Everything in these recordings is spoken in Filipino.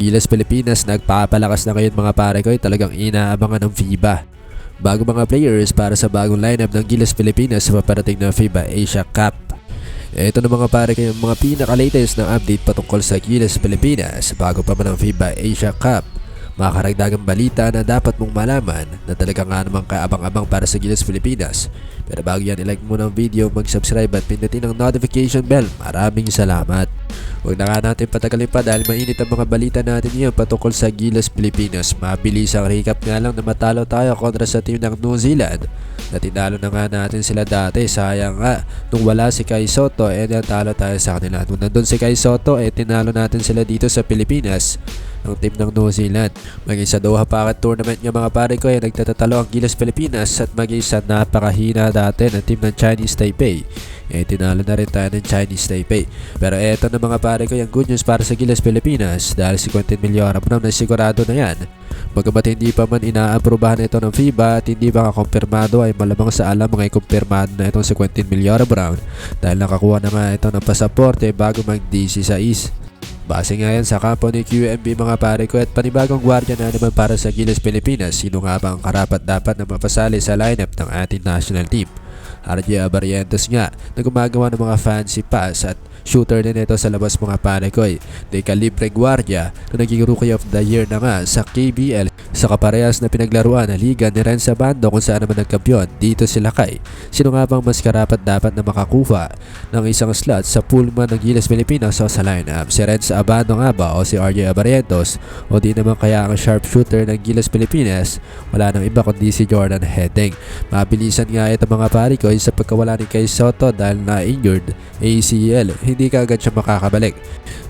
Gilas Pilipinas nagpapalakas na ngayon mga pare ko ay talagang inaabangan ng FIBA. Bago mga players para sa bagong lineup ng Gilas Pilipinas sa paparating na FIBA Asia Cup. Ito na mga pare kayo mga pinaka-latest na update patungkol sa Gilas Pilipinas bago pa man ang FIBA Asia Cup. Mga karagdagang balita na dapat mong malaman na talaga nga namang kaabang-abang para sa Gilas Pilipinas. Pero bago yan, ilike mo ng video, mag-subscribe at pindutin ang notification bell. Maraming salamat. Huwag na nga natin patagalin pa dahil mainit ang mga balita natin ngayon patungkol sa Gilas Pilipinas. Mabilis ang recap nga lang na matalo tayo kontra sa team ng New Zealand. Na tinalo na nga natin sila dati. Sayang nga, nung wala si Kai Soto, eh natalo tayo sa kanila. Nung nandun si Kai Soto, eh tinalo natin sila dito sa Pilipinas ng team ng New Zealand. Maging sa Doha Pocket Tournament nga mga pare ko ay nagtatatalo ang Gilas Pilipinas at maging sa napakahina dati ng team ng Chinese Taipei. Eh tinalo na rin tayo ng Chinese Taipei. Pero eto na mga pare ko yung good news para sa Gilas Pilipinas dahil si Quentin Millora na sigurado na yan. Bagamat hindi pa man inaaprubahan ito ng FIBA at hindi pa kakompirmado ay malamang sa alam mga kumpirmado na itong si Quentin Millora Brown dahil nakakuha na nga ito ng pasaporte bago mag-DC sa East. Base nga yan sa kampo ni QMB mga pare ko at panibagong gwardiya na naman para sa Gilas Pilipinas. Sino nga ba ang karapat dapat na mapasali sa lineup ng ating national team? RJ Abarientos nga na gumagawa ng mga fancy pass at shooter din ito sa labas mga pare ko. De Calibre Guardia na naging Rookie of the Year na nga sa KBL sa kaparehas na pinaglaruan na liga ni Renza Bando kung saan naman nagkampiyon dito sila kay. Sino nga bang mas karapat dapat na makakuha ng isang slot sa poolman ng Gilas Pilipinas o sa lineup? Si Renza Abando nga ba o si RJ Abarientos o di naman kaya ang sharpshooter ng Gilas Pilipinas? Wala nang iba kundi si Jordan Heading. Mabilisan nga ito mga pare ko sa pagkawala ni Kay Soto dahil na-injured ACL. Hindi ka agad siya makakabalik.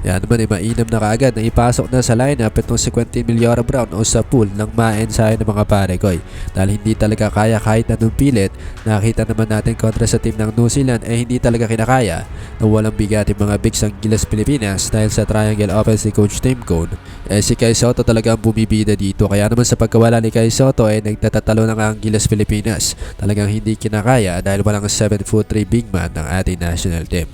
Yan naman ay mainam na kaagad na ipasok na sa lineup itong si Quentin Millora Brown o sa pool ng ma-ensayo ng mga pare ko. Dahil hindi talaga kaya kahit anong pilit, nakita naman natin kontra sa team ng New Zealand ay hindi talaga kinakaya na walang bigat yung mga bigs ng Gilas Pilipinas dahil sa triangle offense ni Coach Tim Cone. Eh si Kai Soto talaga ang bumibida dito kaya naman sa pagkawala ni Kai Soto ay nagtatatalo na nga ang Gilas Pilipinas. Talagang hindi kinakaya dahil walang 7 foot 3 big man ng ating national team.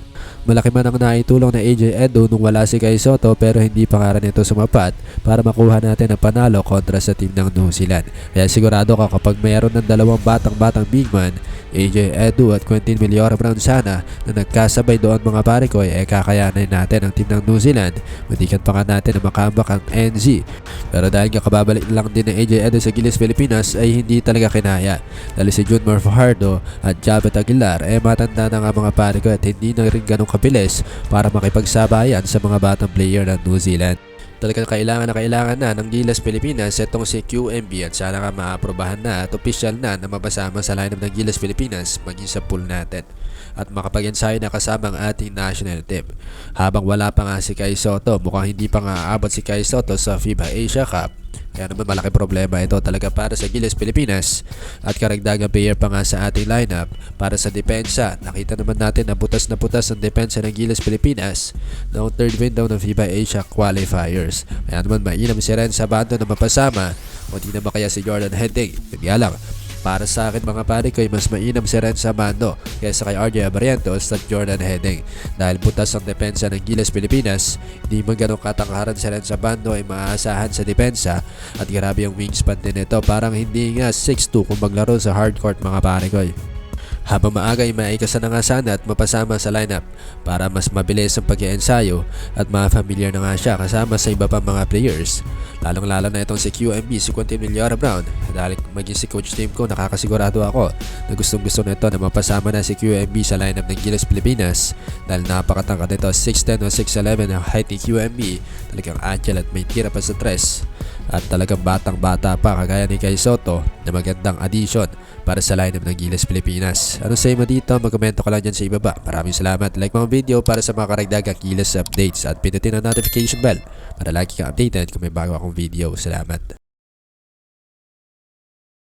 Malaki man ang naitulong na AJ Edo nung wala si Kai Soto pero hindi pa nga rin ito sumapat para makuha natin ang panalo kontra sa team ng New Zealand. Kaya sigurado ka kapag mayroon ng dalawang batang-batang big man, AJ Edu at Quentin Millora Brown sana na nagkasabay doon mga pare ko eh kakayanin natin ang team ng New Zealand. Matikan pa nga natin na makambak ang NZ. Pero dahil nga kababalik lang din ng AJ Edu sa Gilas Pilipinas ay hindi talaga kinaya. Dahil si Junmar Fajardo at Jabet Aguilar eh matanda na nga mga pare ko at hindi na rin ganong kabilis para makipagsabayan sa mga batang player ng New Zealand. Talagang kailangan na kailangan na ng Gilas Pilipinas itong si QMB at sana nga maaprobahan na at official na na mapasama sa lineup ng Gilas Pilipinas maging sa pool natin at makapag-ensayo na kasama ang ating national team. Habang wala pa nga si Kai Soto, mukhang hindi pa nga aabot si Kai Soto sa FIBA Asia Cup kaya naman malaki problema ito talaga para sa Gilas Pilipinas at karagdagang player pa nga sa ating lineup para sa depensa. Nakita naman natin na butas na butas ang depensa ng Gilas Pilipinas noong third window ng FIBA Asia Qualifiers. Kaya naman mainam si Ren Sabando na mapasama o di naman kaya si Jordan Henting. Kaya lang, para sa akin mga pare ko ay mas mainam si Ren Sabando kaysa kay RJ Abarientos at Jordan Heading. Dahil butas ang depensa ng Gilas Pilipinas, hindi man ganong katangkaran si Ren Sabando ay maaasahan sa depensa at grabe yung wingspan din ito. Parang hindi nga 6'2 kung maglaro sa hardcourt mga pare ko. Habang maaga ay maikasan na nga sana at mapasama sa lineup para mas mabilis ang pag ensayo at ma-familiar na nga siya kasama sa iba pang mga players. Lalong lalo na itong si QMB, si Quentin Millora Brown. Dahil maging si coach team ko, nakakasigurado ako na gustong gusto nito na mapasama na si QMB sa lineup ng Gilas Pilipinas. Dahil napakatangkad nito, 6'10 o 6'11 ang height ni QMB. Talagang agile at may tira pa sa tres. At talagang batang bata pa kagaya ni Kai Soto na magandang addition para sa lineup ng Gilas Pilipinas. Ano sa mo dito? Magkomento ka lang dyan sa ibaba. Maraming salamat. Like mga video para sa mga karagdagang Gilas updates at pinutin ang notification bell para lagi kang updated kung may bago akong video. Salamat.